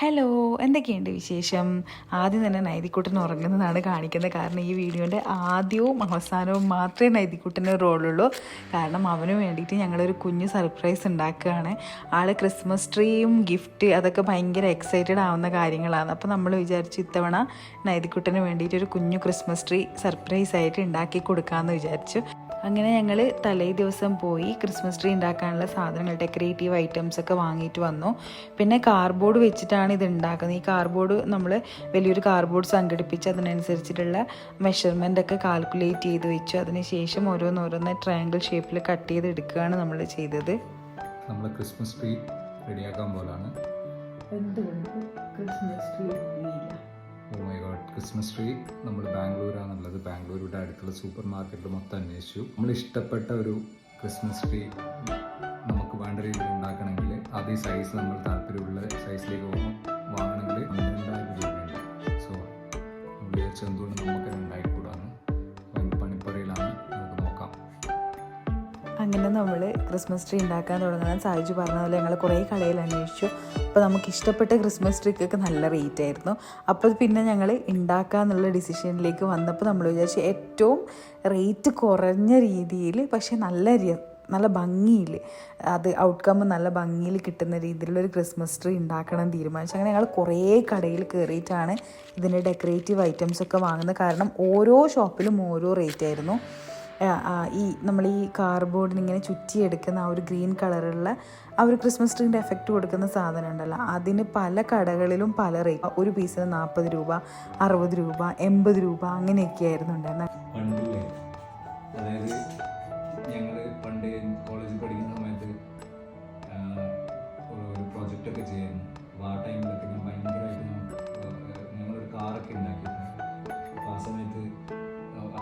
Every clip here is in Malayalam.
ഹലോ എന്തൊക്കെയുണ്ട് വിശേഷം? ആദ്യം തന്നെ നൈതിക്കുട്ടൻ ഉറങ്ങുന്നതാണ് കാണിക്കുന്നത് കാരണം ഈ വീഡിയോന്റെ ആദ്യവും അവസാനവും മാത്രമേ നൈതിക്കുട്ടന് റോളുള്ളൂ. കാരണം അവന് വേണ്ടിയിട്ട് ഞങ്ങളൊരു കുഞ്ഞ് സർപ്രൈസ് ഉണ്ടാക്കുകയാണ്. ആൾ ക്രിസ്മസ് ട്രീയും ഗിഫ്റ്റ് അതൊക്കെ ഭയങ്കര എക്സൈറ്റഡ് ആവുന്ന കാര്യങ്ങളാണ്. അപ്പോൾ നമ്മൾ വിചാരിച്ചു ഇത്തവണ നൈതിക്കുട്ടന് വേണ്ടിയിട്ട് ഒരു കുഞ്ഞു ക്രിസ്മസ് ട്രീ സർപ്രൈസ് ആയിട്ട് ഉണ്ടാക്കി കൊടുക്കാമെന്ന് വിചാരിച്ചു. അങ്ങനെ ഞങ്ങൾ തലേ ദിവസം പോയി ക്രിസ്മസ് ട്രീ ഉണ്ടാക്കാനുള്ള സാധനങ്ങൾ ഡെക്കറേറ്റീവ് ഐറ്റംസ് ഒക്കെ വാങ്ങിയിട്ട് വന്നു. പിന്നെ കാർഡ്ബോർഡ് വെച്ചിട്ടാണ് ഇത് ഉണ്ടാക്കുന്നത്. ഈ കാർഡ്ബോർഡ് നമ്മൾ വലിയൊരു കാർബോർഡ് സംഘടിപ്പിച്ച് അതിനനുസരിച്ചിട്ടുള്ള മെഷർമെന്റ് ഒക്കെ കാൽക്കുലേറ്റ് ചെയ്ത് വെച്ചു. അതിനുശേഷം ഓരോന്നോരോന്ന് ട്രയാങ്കിൾ ഷേപ്പിൽ കട്ട് ചെയ്ത് എടുക്കുകയാണ് നമ്മൾ ചെയ്തത്. നമ്മൾ ക്രിസ്മസ് ട്രീ റെഡിയാക്കാൻ പോലാണ്. എന്തുകൊണ്ട് Christmas tree oh my god Christmas tree നമ്മൾ ബാംഗ്ലൂരാണുള്ളത് ബാംഗ്ലൂരുടെ അടുത്തുള്ള സൂപ്പർ മാർക്കറ്റിൽ മൊത്തം അന്വേഷിച്ചു. നമ്മൾ ഇഷ്ടപ്പെട്ട ഒരു ക്രിസ്മസ് ട്രീ നമുക്ക് വേണ്ട രീതിയിൽ ഉണ്ടാക്കണമെങ്കിൽ അതേ സൈസ് നമ്മൾ താല്പര്യമുള്ള സൈസിലേക്ക് വാങ്ങണമെങ്കിൽ പന്ത്രണ്ടായിരം രൂപയുണ്ട് സോ വിചാരിച്ചു എന്തുകൊണ്ട് നമുക്ക് ഉണ്ടായിക്കൂടാന്ന് അതിന്റെ നമുക്ക് നോക്കാം. അങ്ങനെ നമ്മൾ ക്രിസ്മസ് ട്രീ ഉണ്ടാക്കാൻ തുടങ്ങാൻ സാധിച്ചു. പറഞ്ഞ പോലെ ഞങ്ങൾ കുറേ കടയിൽ അന്വേഷിച്ചു. അപ്പോൾ നമുക്ക് ഇഷ്ടപ്പെട്ട ക്രിസ്മസ് ട്രീക്കൊക്കെ നല്ല റേറ്റ് ആയിരുന്നു. അപ്പോൾ പിന്നെ ഞങ്ങൾ ഉണ്ടാക്കാന്നുള്ള ഡിസിഷനിലേക്ക് വന്നപ്പോൾ നമ്മൾ വിചാരിച്ചു ഏറ്റവും റേറ്റ് കുറഞ്ഞ രീതിയിൽ പക്ഷേ നല്ല നല്ല ഭംഗിയിൽ അത് ഔട്ട്കം നല്ല ഭംഗിയിൽ കിട്ടുന്ന രീതിയിലുള്ളൊരു ക്രിസ്മസ് ട്രീ ഉണ്ടാക്കണം തീരുമാനിച്ചു. അങ്ങനെ ഞങ്ങൾ കുറേ കടയിൽ കയറിയിട്ടാണ് ഇതിന്റെ ഡെക്കറേറ്റീവ് ഐറ്റംസ് ഒക്കെ വാങ്ങുന്നത്. കാരണം ഓരോ ഷോപ്പിലും ഓരോ റേറ്റ് ആയിരുന്നു. ഈ നമ്മൾ ഈ കാർഡ്ബോർഡിന് ഇങ്ങനെ ചുറ്റിയെടുക്കുന്ന ആ ഒരു ഗ്രീൻ കളറുള്ള ആ ഒരു ക്രിസ്മസ് ട്രീന്റെ എഫക്റ്റ് കൊടുക്കുന്ന സാധനം ഉണ്ടല്ലോ. അതിന് പല കടകളിലും പല റേറ്റ് ഒരു പീസിന് നാൽപ്പത് രൂപ അറുപത് രൂപ എൺപത് രൂപ അങ്ങനെയൊക്കെ ആയിരുന്നു ഉണ്ടായിരുന്നത്. അതായത് ഞങ്ങൾ പണ്ട് കോളേജിൽ പഠിക്കുന്ന സമയത്ത് ഒരു പ്രൊജക്റ്റൊക്കെ ചെയ്യായിരുന്നു. അപ്പോൾ ആ ടൈമിലൊക്കെ ഞാൻ ഭയങ്കരമായിട്ട് ഞങ്ങളൊരു കാറൊക്കെ ഉണ്ടാക്കിയിരുന്നു. അപ്പോൾ ആ സമയത്ത്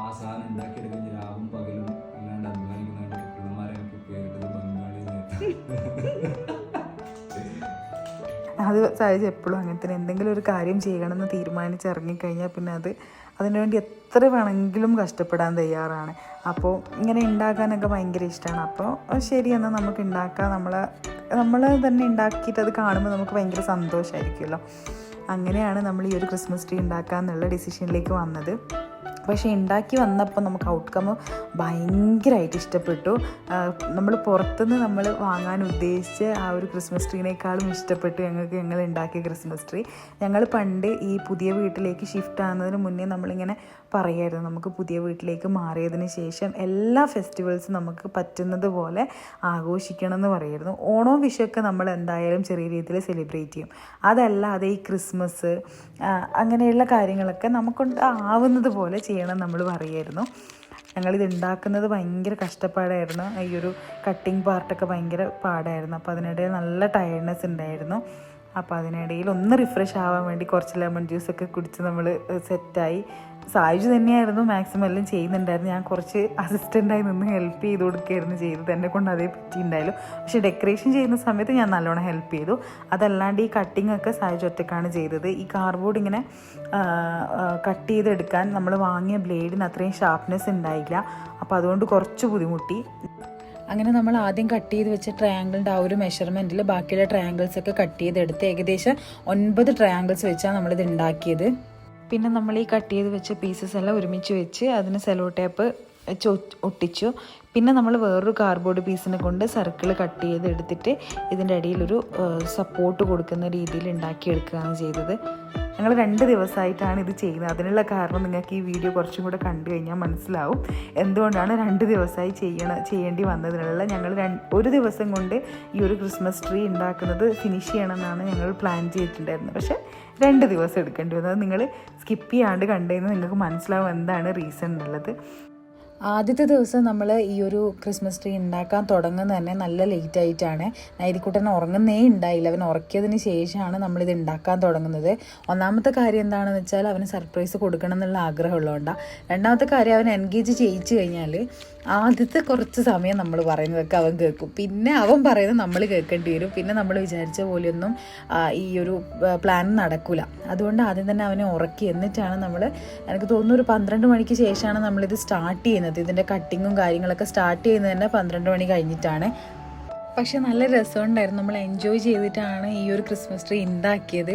ആ സാധനം ഉണ്ടാക്കിയെടുക്കുന്ന രാവും പകലും അല്ലാണ്ട് അധ്വാനിക്കുന്ന പിള്ളമാരെയൊക്കെ പേരിട്ടത് ബംഗാളി അത് സാധിച്ച എപ്പോഴും അങ്ങനെ തന്നെ എന്തെങ്കിലും ഒരു കാര്യം ചെയ്യണമെന്ന് തീരുമാനിച്ച് ഇറങ്ങിക്കഴിഞ്ഞാൽ പിന്നെ അത് അതിനുവേണ്ടി എത്ര വേണമെങ്കിലും കഷ്ടപ്പെടാൻ തയ്യാറാണ്. അപ്പോൾ ഇങ്ങനെ ഉണ്ടാക്കാനൊക്കെ ഭയങ്കര ഇഷ്ടമാണ് അപ്പോൾ ശരി എന്നാൽ നമുക്ക് ഉണ്ടാക്കാം നമ്മൾ നമ്മൾ തന്നെ ഉണ്ടാക്കിയിട്ട് അത് കാണുമ്പോൾ നമുക്ക് ഭയങ്കര സന്തോഷമായിരിക്കുമല്ലോ അങ്ങനെയാണ് നമ്മൾ ഈ ഒരു ക്രിസ്മസ് ട്രീ ഉണ്ടാക്കുക എന്നുള്ള ഡിസിഷനിലേക്ക് വന്നത്. പക്ഷേ ഉണ്ടാക്കി വന്നപ്പോൾ നമുക്ക് ഔട്ട്കം ഭയങ്കരമായിട്ട് ഇഷ്ടപ്പെട്ടു. നമ്മൾ പുറത്തുനിന്ന് നമ്മൾ വാങ്ങാൻ ഉദ്ദേശിച്ച ആ ഒരു ക്രിസ്മസ് ട്രീനേക്കാളും ഇഷ്ടപ്പെട്ടു ഞങ്ങൾക്ക് ഞങ്ങൾ ഉണ്ടാക്കിയ ക്രിസ്മസ് ട്രീ ഞങ്ങൾ പണ്ട് ഈ പുതിയ വീട്ടിലേക്ക് ഷിഫ്റ്റ് ആകുന്നതിന് മുന്നേ നമ്മളിങ്ങനെ പറയായിരുന്നു. നമുക്ക് പുതിയ വീട്ടിലേക്ക് മാറിയതിന് ശേഷം എല്ലാ ഫെസ്റ്റിവൽസും നമുക്ക് പറ്റുന്നത് പോലെ ആഘോഷിക്കണം എന്ന് പറയായിരുന്നു. ഓണവും വിഷുവൊക്കെ നമ്മൾ എന്തായാലും ചെറിയ രീതിയിൽ സെലിബ്രേറ്റ് ചെയ്യും. അതല്ലാതെ ഈ ക്രിസ്മസ് അങ്ങനെയുള്ള കാര്യങ്ങളൊക്കെ നമുക്കൊണ്ട് ആവുന്നത് പോലെ ചെയ്യണം നമ്മൾ പറയായിരുന്നു. ഞങ്ങളിത് ഉണ്ടാക്കുന്നത് ഭയങ്കര കഷ്ടപ്പാടായിരുന്നു. ഈ ഒരു കട്ടിങ് പാർട്ടൊക്കെ ഭയങ്കര പാടായിരുന്നു. അപ്പോൾ അതിനിടയിൽ നല്ല ടയർഡ്നെസ് ഉണ്ടായിരുന്നു. അപ്പോൾ അതിനിടയിൽ ഒന്ന് റിഫ്രഷ് ആവാൻ വേണ്ടി കുറച്ച് ലെമൺ ജ്യൂസൊക്കെ കുടിച്ച് നമ്മൾ സെറ്റായി സായുജ് തന്നെയായിരുന്നു മാക്സിമം എല്ലാം ചെയ്യുന്നുണ്ടായിരുന്നു. ഞാൻ കുറച്ച് അസിസ്റ്റന്റായി നിന്ന് ഹെൽപ്പ് ചെയ്ത് കൊടുക്കുകയായിരുന്നു ചെയ്തത്. എന്നെ കൊണ്ട് അതേ പറ്റിയിട്ടുണ്ടായാലും പക്ഷേ ഡെക്കറേഷൻ ചെയ്യുന്ന സമയത്ത് ഞാൻ നല്ലോണം ഹെൽപ്പ് ചെയ്തു. അതല്ലാണ്ട് ഈ കട്ടിംഗ് ഒക്കെ സായുജ് ഒറ്റക്കാണ് ചെയ്തത്. ഈ കാർഡ്ബോർഡ് ഇങ്ങനെ കട്ട് ചെയ്തെടുക്കാൻ നമ്മൾ വാങ്ങിയ ബ്ലേഡിന് അത്രയും ഷാർപ്നെസ് ഉണ്ടായില്ല. അപ്പോൾ അതുകൊണ്ട് കുറച്ച് ബുദ്ധിമുട്ടി. അങ്ങനെ നമ്മൾ ആദ്യം കട്ട് ചെയ്ത് വെച്ച ട്രയാങ്കിളിന്റെ ആ ഒരു മെഷർമെന്റിൽ ബാക്കിയുള്ള ട്രയാങ്കിൾസ് ഒക്കെ കട്ട് ചെയ്തെടുത്ത് ഏകദേശം ഒൻപത് ട്രയാങ്കിൾസ് വെച്ചാണ് നമ്മളിത് ഉണ്ടാക്കിയത്. പിന്നെ നമ്മൾ ഈ കട്ട് ചെയ്ത് വെച്ച പീസസ് എല്ലാം ഒരുമിച്ച് വെച്ച് അതിന് സെലോ ടേപ്പ് വെച്ച് ഒട്ടിച്ചു. പിന്നെ നമ്മൾ വേറൊരു കാർഡ്ബോർഡ് പീസിനെ കൊണ്ട് സർക്കിൾ കട്ട് ചെയ്ത് എടുത്തിട്ട് ഇതിന്റെ ഒരു സപ്പോർട്ട് കൊടുക്കുന്ന രീതിയിൽ ഉണ്ടാക്കിയെടുക്കുകയാണ് ചെയ്തത്. ഞങ്ങൾ രണ്ട് ദിവസമായിട്ടാണ് ഇത് ചെയ്യുന്നത്. അതിനുള്ള കാരണം നിങ്ങൾക്ക് ഈ വീഡിയോ കുറച്ചും കൂടെ കണ്ടു കഴിഞ്ഞാൽ മനസ്സിലാവും. എന്തുകൊണ്ടാണ് രണ്ട് ദിവസമായി ചെയ്യണ ചെയ്യേണ്ടി വന്നതിനുള്ള ഞങ്ങൾ ഒരു ദിവസം കൊണ്ട് ഈ ഒരു ക്രിസ്മസ് ട്രീ ഉണ്ടാക്കുന്നത് ഫിനിഷ് ചെയ്യണമെന്നാണ് ഞങ്ങൾ പ്ലാൻ ചെയ്തിട്ടുണ്ടായിരുന്നത്. പക്ഷേ രണ്ട് ദിവസം എടുക്കേണ്ടി വന്നത്. നിങ്ങൾ സ്കിപ്പ് ചെയ്യാണ്ട് കണ്ടുകഴിഞ്ഞാൽ നിങ്ങൾക്ക് മനസ്സിലാവും എന്താണ് റീസൺ എന്നുള്ളത്. ആദ്യത്തെ ദിവസം നമ്മൾ ഈ ഒരു ക്രിസ്മസ് ട്രീ ഉണ്ടാക്കാൻ തുടങ്ങുന്നത് തന്നെ നല്ല ലേറ്റ് ആയിട്ടാണ്. നൈരിക്കുട്ടൻ ഉറങ്ങുന്നേ ഉണ്ടായില്ല അവൻ ഉറക്കിയതിന് ശേഷമാണ് നമ്മളിത് ഉണ്ടാക്കാൻ തുടങ്ങുന്നത്. ഒന്നാമത്തെ കാര്യം എന്താണെന്ന് വെച്ചാൽ അവന് സർപ്രൈസ് കൊടുക്കണം എന്നുള്ള ആഗ്രഹമുള്ളതുകൊണ്ടാണ് രണ്ടാമത്തെ കാര്യം അവൻ എൻഗേജ് ചെയ്യിച്ചു കഴിഞ്ഞാൽ ആദ്യത്തെ കുറച്ച് സമയം നമ്മൾ പറയുന്നതൊക്കെ അവൻ കേൾക്കും. പിന്നെ അവൻ പറയുന്നത് നമ്മൾ കേൾക്കേണ്ടി വരും. പിന്നെ നമ്മൾ വിചാരിച്ച പോലെയൊന്നും ഈ ഒരു പ്ലാൻ നടക്കില്ല അതുകൊണ്ട് ആദ്യം തന്നെ അവനെ ഉറക്കി. എന്നിട്ടാണ് നമ്മൾ എനിക്ക് തോന്നുന്നു ഒരു പന്ത്രണ്ട് മണിക്ക് ശേഷമാണ് നമ്മളിത് സ്റ്റാർട്ട് ചെയ്യുന്നത്. ഇതിന്റെ കട്ടിങ്ങും കാര്യങ്ങളൊക്കെ സ്റ്റാർട്ട് ചെയ്യുന്നത് തന്നെ പന്ത്രണ്ട് മണി കഴിഞ്ഞിട്ടാണ്. പക്ഷെ നല്ല രസമുണ്ടായിരുന്നു. നമ്മൾ എൻജോയ് ചെയ്തിട്ടാണ് ഈ ഒരു ക്രിസ്മസ് ട്രീ ഉണ്ടാക്കിയത്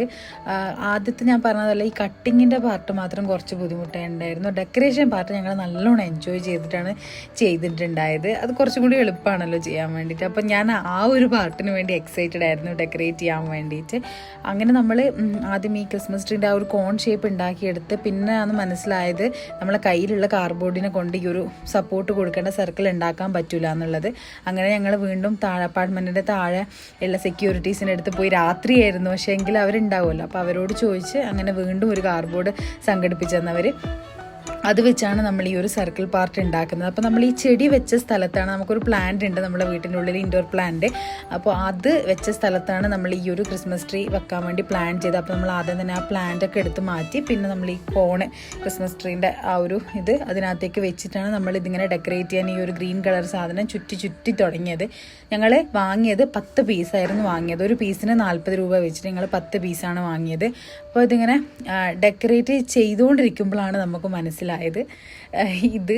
ആദ്യത്തെ ഞാൻ പറഞ്ഞതല്ല ഈ കട്ടിങ്ങിന്റെ പാർട്ട് മാത്രം കുറച്ച് ബുദ്ധിമുട്ടുണ്ടായിരുന്നു ഡെക്കറേഷൻ പാർട്ട് ഞങ്ങൾ നല്ലോണം എൻജോയ് ചെയ്തിട്ടാണ് ചെയ്തിട്ടുണ്ടായത്. അത് കുറച്ചും കൂടി എളുപ്പമാണല്ലോ ചെയ്യാൻ വേണ്ടിയിട്ട്. അപ്പം ഞാൻ ആ ഒരു പാർട്ടിന് വേണ്ടി എക്സൈറ്റഡ് ആയിരുന്നു ഡെക്കറേറ്റ് ചെയ്യാൻ വേണ്ടിയിട്ട്. അങ്ങനെ നമ്മൾ ആദ്യം ഈ ക്രിസ്മസ് ട്രീന്റെ ആ ഒരു കോൺ ഷേപ്പ് ഉണ്ടാക്കിയെടുത്ത് പിന്നെ ആണ് മനസ്സിലായത് നമ്മളെ കയ്യിലുള്ള കാർബോർഡിനെ കൊണ്ട് ഈ ഒരു സപ്പോർട്ട് കൊടുക്കേണ്ട സർക്കിൾ ഉണ്ടാക്കാൻ പറ്റൂല എന്നുള്ളത് അങ്ങനെ ഞങ്ങൾ വീണ്ടും താഴെ അപ്പാർട്ട്മെന്റിന്റെ താഴെ ഉള്ള സെക്യൂരിറ്റീസിന്റെ അടുത്ത് പോയി രാത്രിയായിരുന്നു. പക്ഷേ എങ്കിൽ അവരുണ്ടാവുമല്ലോ. അപ്പോൾ അവരോട് ചോദിച്ച് അങ്ങനെ വീണ്ടും ഒരു കാർഡ്ബോർഡ് സംഘടിപ്പിച്ചെന്നവർ അത് വെച്ചാണ് നമ്മൾ ഈ ഒരു സർക്കിൾ പാർട്ട് ഉണ്ടാക്കുന്നത്. അപ്പോൾ നമ്മൾ ഈ ചെടി വെച്ച സ്ഥലത്താണ് നമുക്കൊരു പ്ലാന്റ് ഉണ്ട് നമ്മുടെ വീട്ടിന്റെ ഉള്ളിൽ ഇൻഡോർ പ്ലാന്റ് അപ്പോൾ അത് വെച്ച സ്ഥലത്താണ് നമ്മൾ ഈ ഒരു ക്രിസ്മസ് ട്രീ വെക്കാൻ വേണ്ടി പ്ലാൻ ചെയ്തത്. അപ്പോൾ നമ്മൾ ആദ്യം തന്നെ ആ പ്ലാന്റ് ഒക്കെ എടുത്ത് മാറ്റി പിന്നെ നമ്മൾ ഈ കോണ് ക്രിസ്മസ് ട്രീന്റെ ആ ഒരു ഇത് അതിനകത്തേക്ക് വെച്ചിട്ടാണ് നമ്മൾ ഇതിങ്ങനെ ഡെക്കറേറ്റ് ചെയ്യാൻ ഈ ഒരു ഗ്രീൻ കളർ സാധനം ചുറ്റി ചുറ്റി തുടങ്ങിയത്. ഞങ്ങൾ വാങ്ങിയത് പത്ത് പീസായിരുന്നു വാങ്ങിയത്. ഒരു പീസിന് നാൽപ്പത് രൂപ വെച്ചിട്ട് ഞങ്ങൾ പത്ത് പീസാണ് വാങ്ങിയത്. അപ്പോൾ ഇതിങ്ങനെ ഡെക്കറേറ്റ് ചെയ്തുകൊണ്ടിരിക്കുമ്പോഴാണ് നമുക്ക് മനസ്സിലായത്. ഇത്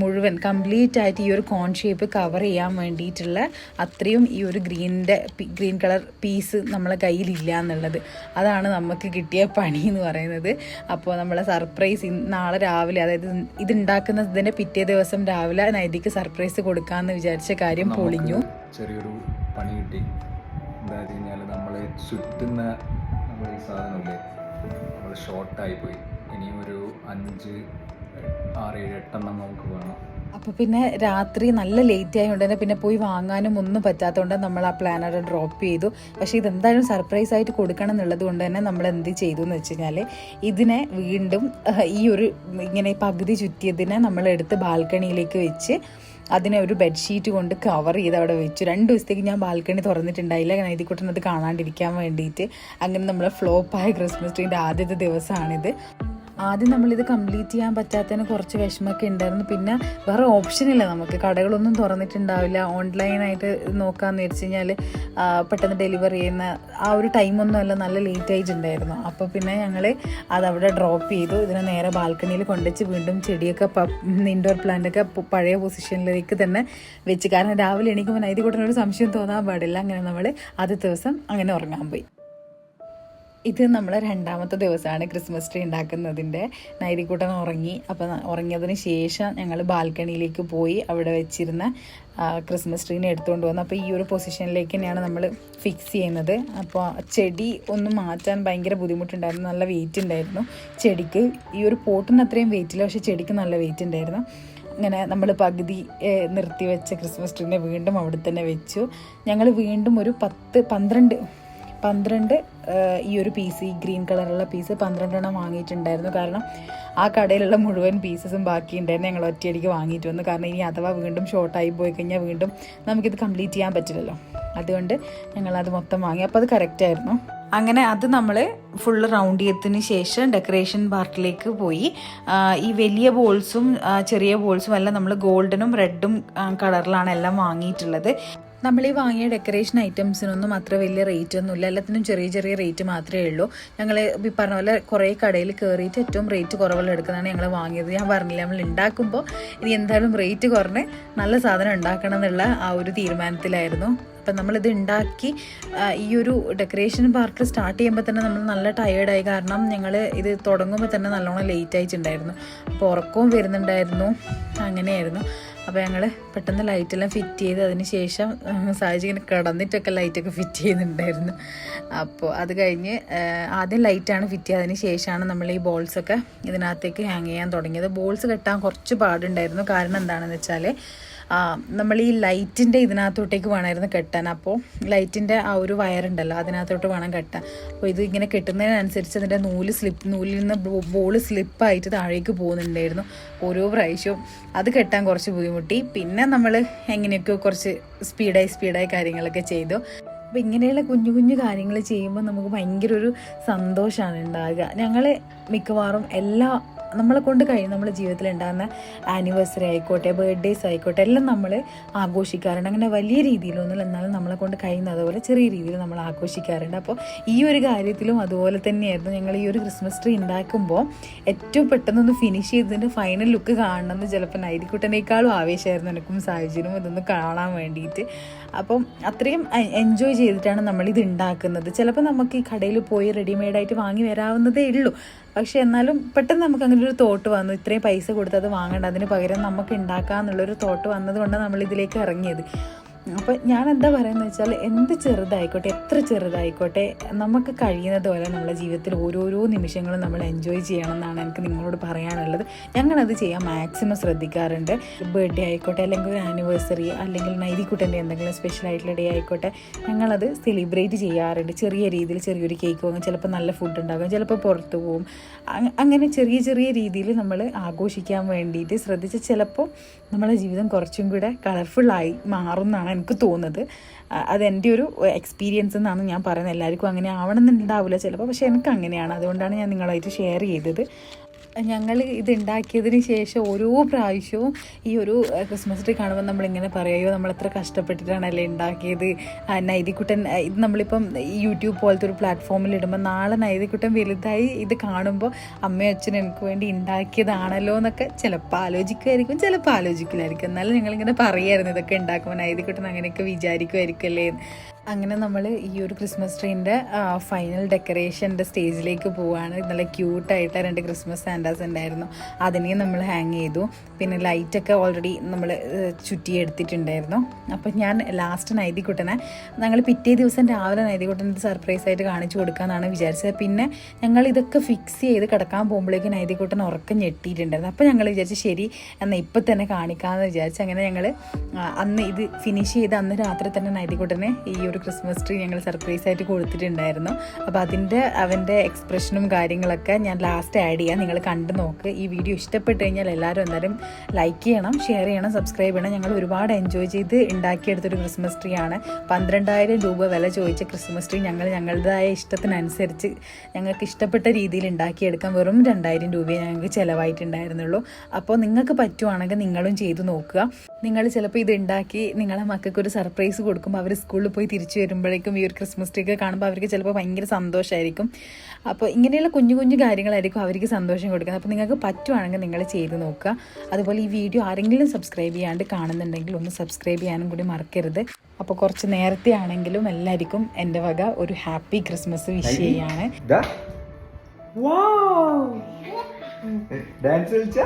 മുഴുവൻ കംപ്ലീറ്റ് ആയിട്ട് ഈ ഒരു കോൺ ഷേപ്പ് കവർ ചെയ്യാൻ വേണ്ടിയിട്ടുള്ള അത്രയും ഈ ഒരു ഗ്രീനിന്റെ ഗ്രീൻ കളർ പീസ് നമ്മളെ കയ്യിലില്ല എന്നുള്ളത്. അതാണ് നമുക്ക് കിട്ടിയ പണി എന്ന് പറയുന്നത്. അപ്പോൾ നമ്മളെ സർപ്രൈസ് നാളെ രാവിലെ അതായത് ഇത് ഉണ്ടാക്കുന്നതിന്റെ പിറ്റേ ദിവസം രാവിലെ നൈതിക്ക് സർപ്രൈസ് കൊടുക്കാമെന്ന് വിചാരിച്ച കാര്യം പൊളിഞ്ഞു. ചെറിയൊരു പണി കിട്ടി. എന്താ കഴിഞ്ഞാൽ നമ്മളെ ചുറ്റുന്ന നമ്മുടെ ഈ സാധനമില്ലേ നമ്മൾ ഷോർട്ടായി പോയി. ഇനിയും ഒരു അഞ്ച് ആറ് ഏഴ് എട്ടെണ്ണം നമുക്ക് വേണം. അപ്പോൾ പിന്നെ രാത്രി നല്ല ലേറ്റ് ആയതുകൊണ്ട് തന്നെ പിന്നെ പോയി വാങ്ങാനും ഒന്നും പറ്റാത്തതുകൊണ്ട് നമ്മൾ ആ പ്ലാനർ ഡ്രോപ്പ് ചെയ്തു. പക്ഷേ ഇതെന്തായാലും സർപ്രൈസ് ആയിട്ട് കൊടുക്കണം എന്നുള്ളത് കൊണ്ട് തന്നെ നമ്മൾ എന്ത് ചെയ്തു എന്ന് വെച്ച് കഴിഞ്ഞാൽ ഇതിനെ വീണ്ടും ഈ ഒരു ഇങ്ങനെ പകുതി ചുറ്റിയതിനെ നമ്മൾ എടുത്ത് ബാൽക്കണിയിലേക്ക് വെച്ച് അതിനെ ഒരു ബെഡ്ഷീറ്റ് കൊണ്ട് കവർ ചെയ്ത് അവിടെ വെച്ചു. രണ്ട് ദിവസത്തേക്ക് ഞാൻ ബാൽക്കണി തുറന്നിട്ടുണ്ടായില്ല. കാരണം ഇതി അത് കാണാണ്ടിരിക്കാൻ വേണ്ടിയിട്ട്. അങ്ങനെ നമ്മൾ ഫ്ലോപ്പായ ക്രിസ്മസ് ട്രീന്റെ ആദ്യത്തെ ദിവസമാണിത്. ആദ്യം നമ്മളിത് കംപ്ലീറ്റ് ചെയ്യാൻ പറ്റാത്തതിന് കുറച്ച് വിഷമമൊക്കെ ഉണ്ടായിരുന്നു. പിന്നെ വേറെ ഇല്ല നമുക്ക്. കടകളൊന്നും തുറന്നിട്ടുണ്ടാവില്ല. ഓൺലൈനായിട്ട് നോക്കാമെന്ന് വെച്ച് കഴിഞ്ഞാൽ പെട്ടെന്ന് ഡെലിവറി ചെയ്യുന്ന ആ ഒരു ടൈമൊന്നും അല്ല. നല്ല ലേറ്റ് ആയിട്ടുണ്ടായിരുന്നു. അപ്പോൾ പിന്നെ ഞങ്ങൾ അതവിടെ ഡ്രോപ്പ് ചെയ്തു. ഇതിനെ നേരെ ബാൽക്കണിയിൽ കൊണ്ടുവച്ച് വീണ്ടും ചെടിയൊക്കെ ഇൻഡോർ പ്ലാന്റൊക്കെ പഴയ പൊസിഷനിലേക്ക് തന്നെ വെച്ച്. കാരണം രാവിലെ എണീക്കുമ്പോൾ നൈതി കൂട്ടനൊരു സംശയം തോന്നാൻ പാടില്ല. അങ്ങനെ നമ്മൾ ആദ്യത്തെ ദിവസം അങ്ങനെ ഉറങ്ങാൻ പോയി. ഇത് നമ്മളെ രണ്ടാമത്തെ ദിവസമാണ് ക്രിസ്മസ് ട്രീ ഉണ്ടാക്കുന്നതിന്റെ. നൈരിക്കൂട്ടൻ ഉറങ്ങി. അപ്പം ഉറങ്ങിയതിന് ശേഷം ഞങ്ങൾ ബാൽക്കണിയിലേക്ക് പോയി അവിടെ വെച്ചിരുന്ന ക്രിസ്മസ് ട്രീനെ എടുത്തുകൊണ്ട് വന്നു. അപ്പോൾ ഈ ഒരു പൊസിഷനിലേക്ക് തന്നെയാണ് നമ്മൾ ഫിക്സ് ചെയ്യുന്നത്. അപ്പോൾ ചെടി ഒന്ന് മാറ്റാൻ ഭയങ്കര ബുദ്ധിമുട്ടുണ്ടായിരുന്നു. നല്ല വെയിറ്റ് ഉണ്ടായിരുന്നു ചെടിക്ക്. ഈ ഒരു പോട്ടിന് അത്രയും വെയിറ്റില്ല പക്ഷേ ചെടിക്ക് നല്ല വെയിറ്റ് ഉണ്ടായിരുന്നു. അങ്ങനെ നമ്മൾ പകുതി നിർത്തി വെച്ച ക്രിസ്മസ് ട്രീനെ വീണ്ടും അവിടെ തന്നെ വെച്ചു. ഞങ്ങൾ വീണ്ടും ഒരു പത്ത് പന്ത്രണ്ട് പന്ത്രണ്ട് ഈ ഒരു പീസ് ഈ ഗ്രീൻ കളറുള്ള പീസ് പന്ത്രണ്ടെണ്ണം വാങ്ങിയിട്ടുണ്ടായിരുന്നു. കാരണം ആ കടയിലുള്ള മുഴുവൻ പീസസും ബാക്കി ഉണ്ടായിരുന്നു ഞങ്ങൾ ഒറ്റയടിക്ക് വാങ്ങിയിട്ട് വന്നു. കാരണം ഇനി അഥവാ വീണ്ടും ഷോർട്ടായി പോയി കഴിഞ്ഞാൽ വീണ്ടും നമുക്കിത് കംപ്ലീറ്റ് ചെയ്യാൻ പറ്റില്ലല്ലോ. അതുകൊണ്ട് ഞങ്ങൾ അത് മൊത്തം വാങ്ങി. അപ്പോൾ അത് കറക്റ്റായിരുന്നു അങ്ങനെ അത് നമ്മൾ ഫുള്ള് റൗണ്ട് ചെയ്തതിന് ശേഷം ഡെക്കറേഷൻ പാർട്ടിലേക്ക് പോയി. ഈ വലിയ ബോൾസും ചെറിയ ബോൾസും എല്ലാം നമ്മൾ ഗോൾഡനും റെഡും കളറിലാണ് എല്ലാം വാങ്ങിയിട്ടുള്ളത്. നമ്മൾ ഈ വാങ്ങിയ ഡെക്കറേഷൻ ഐറ്റംസിനൊന്നും അത്ര വലിയ റേറ്റ് ഒന്നുമില്ല. എല്ലാത്തിനും ചെറിയ ചെറിയ റേറ്റ് മാത്രമേ ഉള്ളൂ. ഞങ്ങൾ ഈ പറഞ്ഞ പോലെ കുറേ കടയിൽ കയറിയിട്ട് ഏറ്റവും റേറ്റ് കുറവുള്ള എടുക്കുന്നതാണ് ഞങ്ങൾ വാങ്ങിയത്. ഞാൻ പറഞ്ഞില്ല നമ്മൾ ഉണ്ടാക്കുമ്പോൾ ഇനി എന്തായാലും റേറ്റ് കുറഞ്ഞ് നല്ല സാധനം ഉണ്ടാക്കണം എന്നുള്ള ആ ഒരു തീരുമാനത്തിലായിരുന്നു. അപ്പം നമ്മളിത് ഉണ്ടാക്കി ഈ ഒരു ഡെക്കറേഷൻ പാർട്ട് സ്റ്റാർട്ട് ചെയ്യുമ്പോൾ തന്നെ നമ്മൾ നല്ല ടയേർഡായി കാരണം ഞങ്ങൾ ഇത് തുടങ്ങുമ്പോൾ തന്നെ നല്ലോണം ലേറ്റ് ആയിട്ടുണ്ടായിരുന്നു. അപ്പോൾ ഉറക്കവും വരുന്നുണ്ടായിരുന്നു. അങ്ങനെയായിരുന്നു. അപ്പോൾ ഞങ്ങൾ പെട്ടെന്ന് ലൈറ്റെല്ലാം ഫിറ്റ് ചെയ്ത് അതിന് ശേഷം സാഹചര്യം ഇങ്ങനെ കിടന്നിട്ടൊക്കെ ലൈറ്റൊക്കെ ഫിറ്റ് ചെയ്യുന്നുണ്ടായിരുന്നു. അപ്പോൾ അത് കഴിഞ്ഞ് ആദ്യം ലൈറ്റാണ് ഫിറ്റ് ചെയ്തതിന് ശേഷമാണ് നമ്മൾ ഈ ബോൾസൊക്കെ ഇതിനകത്തേക്ക് ഹാങ് ചെയ്യാൻ തുടങ്ങിയത്. ബോൾസ് കെട്ടാൻ കുറച്ച് പാടുണ്ടായിരുന്നു. കാരണം എന്താണെന്ന് വെച്ചാൽ നമ്മൾ ഈ ലൈറ്റിന്റെ ഇതിനകത്തോട്ടേക്ക് വേണമായിരുന്നു കെട്ടാൻ. അപ്പോൾ ലൈറ്റിന്റെ ആ ഒരു വയറുണ്ടല്ലോ അതിനകത്തോട്ട് വേണം കെട്ടാൻ. അപ്പോൾ ഇത് ഇങ്ങനെ കെട്ടുന്നതിനനുസരിച്ച് അതിന്റെ നൂൽ സ്ലിപ്പ് നൂലിൽ നിന്ന് ബോൾ സ്ലിപ്പായിട്ട് താഴേക്ക് പോകുന്നുണ്ടായിരുന്നു ഓരോ പ്രാവശ്യവും. അത് കെട്ടാൻ കുറച്ച് ബുദ്ധിമുട്ടി. പിന്നെ നമ്മൾ എങ്ങനെയൊക്കെയോ കുറച്ച് സ്പീഡായി സ്പീഡായി കാര്യങ്ങളൊക്കെ ചെയ്തു. അപ്പോൾ ഇങ്ങനെയുള്ള കുഞ്ഞു കുഞ്ഞു കാര്യങ്ങൾ ചെയ്യുമ്പോൾ നമുക്ക് ഭയങ്കര ഒരു സന്തോഷമാണ് ഉണ്ടാകുക ഞങ്ങൾ മിക്കവാറും എല്ലാ നമ്മളെ കൊണ്ട് കഴിയും നമ്മുടെ ജീവിതത്തിൽ ഉണ്ടാകുന്ന ആനിവേഴ്സറി ആയിക്കോട്ടെ ബർത്ത്ഡേസ് ആയിക്കോട്ടെ എല്ലാം നമ്മൾ ആഘോഷിക്കാറുണ്ട്. അങ്ങനെ വലിയ രീതിയിലൊന്നുമില്ല. എന്നാലും നമ്മളെ കൊണ്ട് കഴിയുന്ന അതുപോലെ ചെറിയ രീതിയിൽ നമ്മൾ ആഘോഷിക്കാറുണ്ട്. അപ്പോൾ ഈ ഒരു കാര്യത്തിലും അതുപോലെ തന്നെയായിരുന്നു. ഞങ്ങൾ ഈ ഒരു ക്രിസ്മസ് ട്രീ ഉണ്ടാക്കുമ്പോൾ ഏറ്റവും പെട്ടെന്നൊന്ന് ഫിനിഷ് ചെയ്തതിന്റെ ഫൈനൽ ലുക്ക് കാണണമെന്ന് ചിലപ്പോൾ നൈരിക്കുട്ടനേക്കാളും ആവേശമായിരുന്നു എനിക്കും സാഹചര്യം ഇതൊന്ന് കാണാൻ വേണ്ടിയിട്ട്. അപ്പം അത്രയും എൻജോയ് ചെയ്തിട്ടാണ് നമ്മളിത് ഉണ്ടാക്കുന്നത്. ചിലപ്പോൾ നമുക്ക് ഈ കടയിൽ പോയി റെഡിമെയ്ഡായിട്ട് വാങ്ങി വരാവുന്നതേ ഉള്ളൂ. പക്ഷെ എന്നാലും പെട്ടെന്ന് നമുക്ക് അങ്ങനെ ഒരു തോട്ട് വന്നു. ഇത്രയും പൈസ കൊടുത്ത് അത് വാങ്ങണ്ട. അതിന് പകരം നമുക്ക് ഉണ്ടാക്കാന്നുള്ളൊരു തോട്ട് വന്നതുകൊണ്ട് നമ്മൾ ഇതിലേക്ക് ഇറങ്ങിയത്. അപ്പം ഞാൻ എന്താ പറയുന്നത് വെച്ചാൽ എന്ത് ചെറുതായിക്കോട്ടെ എത്ര ചെറുതായിക്കോട്ടെ നമുക്ക് കഴിയുന്നത് പോലെ നമ്മുടെ ജീവിതത്തിൽ ഓരോരോ നിമിഷങ്ങളും നമ്മൾ എൻജോയ് ചെയ്യണം എന്നാണ് എനിക്ക് നിങ്ങളോട് പറയാനുള്ളത്. ഞങ്ങളത് ചെയ്യാൻ മാക്സിമം ശ്രദ്ധിക്കാറുണ്ട്. ബർത്ത്ഡേ ആയിക്കോട്ടെ അല്ലെങ്കിൽ ഒരു ആനിവേഴ്സറി അല്ലെങ്കിൽ നൈതിക്കുട്ടന്റെ എന്തെങ്കിലും സ്പെഷ്യൽ ആയിട്ടുള്ള ഡേ ആയിക്കോട്ടെ ഞങ്ങളത് സെലിബ്രേറ്റ് ചെയ്യാറുണ്ട്. ചെറിയ രീതിയിൽ ചെറിയൊരു കേക്ക് വാങ്ങും. ചിലപ്പോൾ നല്ല ഫുഡ് ഉണ്ടാകും ചിലപ്പോൾ പുറത്ത് പോകും അങ്ങനെ ചെറിയ ചെറിയ രീതിയിൽ നമ്മൾ ആഘോഷിക്കാൻ വേണ്ടിയിട്ട് ശ്രദ്ധിച്ച് ചിലപ്പോൾ നമ്മുടെ ജീവിതം കുറച്ചും കൂടെ കളർഫുള്ളായി മാറും എന്നാണ് എനിക്ക് തോന്നുന്നത്. അതെന്റെ ഒരു എക്സ്പീരിയൻസ് എന്നാണ് ഞാൻ പറയുന്നത്. എല്ലാവർക്കും അങ്ങനെ ആവണമെന്നുണ്ടാവില്ല ചിലപ്പോൾ. പക്ഷേ എനിക്ക് അങ്ങനെയാണ് അതുകൊണ്ടാണ് ഞാൻ നിങ്ങളായിട്ട് ഷെയർ ചെയ്തത്. ഞങ്ങൾ ഇത് ഉണ്ടാക്കിയതിന് ശേഷം ഓരോ പ്രാവശ്യവും ഈ ഒരു ക്രിസ്മസ് ട്രീ കാണുമ്പോൾ നമ്മളിങ്ങനെ പറയുമോ എത്ര കഷ്ടപ്പെട്ടിട്ടാണല്ലേ ഉണ്ടാക്കിയത് നൈതികുട്ടൻ ഇത് നമ്മളിപ്പം യൂട്യൂബ് പോലത്തെ ഒരു പ്ലാറ്റ്ഫോമിൽ ഇടുമ്പോൾ നാളെ നൈതിക്കുട്ടൻ വലുതായി ഇത് കാണുമ്പോൾ അമ്മയും അച്ഛനും എനിക്ക് വേണ്ടി ഉണ്ടാക്കിയതാണല്ലോ എന്നൊക്കെ ചിലപ്പോൾ ആലോചിക്കുമായിരിക്കും ചിലപ്പോൾ ആലോചിക്കില്ലായിരിക്കും എന്നാലും ഞങ്ങളിങ്ങനെ പറയായിരുന്നു ഇതൊക്കെ ഉണ്ടാക്കുമ്പോൾ നൈതിക്കുട്ടൻ അങ്ങനെയൊക്കെ വിചാരിക്കുമായിരിക്കും അല്ലേ. അങ്ങനെ നമ്മൾ ഈ ഒരു ക്രിസ്മസ് ട്രീന്റെ ഫൈനൽ ഡെക്കറേഷന്റെ സ്റ്റേജിലേക്ക് പോവുകയാണ് നല്ല ക്യൂട്ടായിട്ട് രണ്ട് ക്രിസ്മസ് സാൻഡാസ് ഉണ്ടായിരുന്നു. അതിനെയും നമ്മൾ ഹാങ് ചെയ്തു. പിന്നെ ലൈറ്റൊക്കെ ഓൾറെഡി നമ്മൾ ചുറ്റി എടുത്തിട്ടുണ്ടായിരുന്നു. അപ്പം ഞാൻ ലാസ്റ്റ് നൈതിക്കുട്ടനെ ഞങ്ങൾ പിറ്റേ ദിവസം രാവിലെ നൈതിക്കുട്ടനെ ഇത് സർപ്രൈസ് ആയിട്ട് കാണിച്ചു കൊടുക്കാമെന്നാണ് വിചാരിച്ചത്. പിന്നെ ഞങ്ങൾ ഇതൊക്കെ ഫിക്സ് ചെയ്ത് കിടക്കാൻ പോകുമ്പോഴേക്കും നൈതിക്കുട്ടൻ ഉറക്കം ഞെട്ടിയിട്ടുണ്ടായിരുന്നു. അപ്പോൾ ഞങ്ങൾ വിചാരിച്ചു ശരി എന്നാൽ ഇപ്പം തന്നെ കാണിക്കാമെന്ന് വിചാരിച്ചു അങ്ങനെ ഞങ്ങൾ അന്ന് ഇത് ഫിനിഷ് ചെയ്ത് അന്ന് രാത്രി തന്നെ നൈതിക്കുട്ടനെ ഈ ഒരു ക്രിസ്മസ് ട്രീ ഞങ്ങൾ സർപ്രൈസ് ആയിട്ട് കൊടുത്തിട്ടുണ്ടായിരുന്നു. അപ്പോൾ അതിന്റെ അവന്റെ എക്സ്പ്രഷനും കാര്യങ്ങളൊക്കെ ഞാൻ ലാസ്റ്റ് ആഡ് ചെയ്യാം. നിങ്ങൾ കണ്ടു നോക്ക്. ഈ വീഡിയോ ഇഷ്ടപ്പെട്ട് കഴിഞ്ഞാൽ എല്ലാവരും എന്തായാലും ലൈക്ക് ചെയ്യണം ഷെയർ ചെയ്യണം സബ്സ്ക്രൈബ് ചെയ്യണം. ഞങ്ങൾ ഒരുപാട് എൻജോയ് ചെയ്ത് ഉണ്ടാക്കിയെടുത്തൊരു ക്രിസ്മസ് ട്രീ ആണ്. പന്ത്രണ്ടായിരം രൂപ വില ചോദിച്ച ക്രിസ്മസ് ട്രീ ഞങ്ങൾ ഞങ്ങളുടേതായ ഇഷ്ടത്തിനനുസരിച്ച് ഞങ്ങൾക്ക് ഇഷ്ടപ്പെട്ട രീതിയിൽ ഉണ്ടാക്കിയെടുക്കാൻ വെറും രണ്ടായിരം രൂപയെ ഞങ്ങൾക്ക് ചിലവായിട്ടുണ്ടായിരുന്നുള്ളൂ. അപ്പോൾ നിങ്ങൾക്ക് പറ്റുവാണെങ്കിൽ നിങ്ങളും ചെയ്തു നോക്കുക. നിങ്ങൾ ചിലപ്പോൾ ഇത് ഉണ്ടാക്കി നിങ്ങളെ മക്കൾക്ക് ഒരു സർപ്രൈസ് കൊടുക്കുമ്പോൾ അവർ സ്കൂളിൽ പോയി തിരിച്ചു വരുമ്പോഴേക്കും ഈ ഒരു ക്രിസ്മസ് ട്രീ ഒക്കെ കാണുമ്പോൾ അവർക്ക് ചിലപ്പോൾ ഭയങ്കര സന്തോഷമായിരിക്കും അപ്പോൾ ഇങ്ങനെയുള്ള കുഞ്ഞു കുഞ്ഞു കാര്യങ്ങളായിരിക്കും അവർക്ക് സന്തോഷം കൊടുക്കുന്നത്. അപ്പോൾ നിങ്ങൾക്ക് പറ്റുവാണെങ്കിൽ നിങ്ങൾ ചെയ്ത് നോക്കുക. അതുപോലെ ഈ വീഡിയോ ആരെങ്കിലും സബ്സ്ക്രൈബ് ചെയ്യാണ്ട് കാണുന്നുണ്ടെങ്കിൽ ഒന്ന് സബ്സ്ക്രൈബ് ചെയ്യാനും കൂടി മറക്കരുത്. അപ്പോൾ കുറച്ച് നേരത്തെ ആണെങ്കിലും എല്ലാവർക്കും എന്റെ വക ഒരു ഹാപ്പി ക്രിസ്മസ് വിഷ് ചെയ്യാണ്. ഡാൻസ് കളിച്ച?